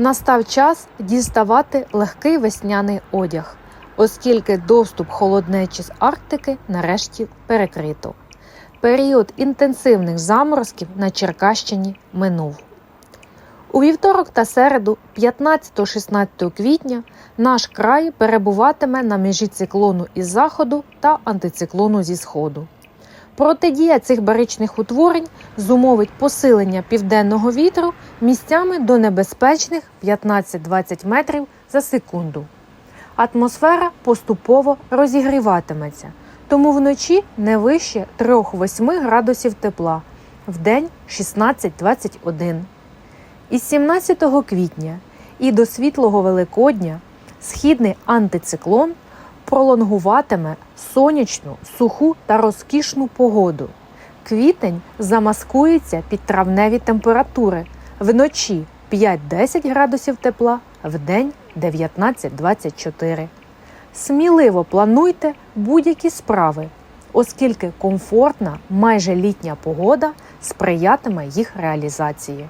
Настав час діставати легкий весняний одяг, оскільки доступ холоднечі з Арктики нарешті перекрито. Період інтенсивних заморозків на Черкащині минув. У вівторок та середу, 15-16 квітня, наш край перебуватиме на межі циклону із заходу та антициклону зі сходу. Протидія цих баричних утворень зумовить посилення південного вітру місцями до небезпечних 15-20 метрів за секунду. Атмосфера поступово розігріватиметься, тому вночі не вище 3-8 градусів тепла, вдень 16-21. Із 17 квітня і до світлого Великодня східний антициклон пролонгуватиме сонячну, суху та розкішну погоду. Квітень замаскується під травневі температури вночі 5-10 градусів тепла, вдень 19-24. Сміливо плануйте будь-які справи, оскільки комфортна майже літня погода сприятиме їх реалізації.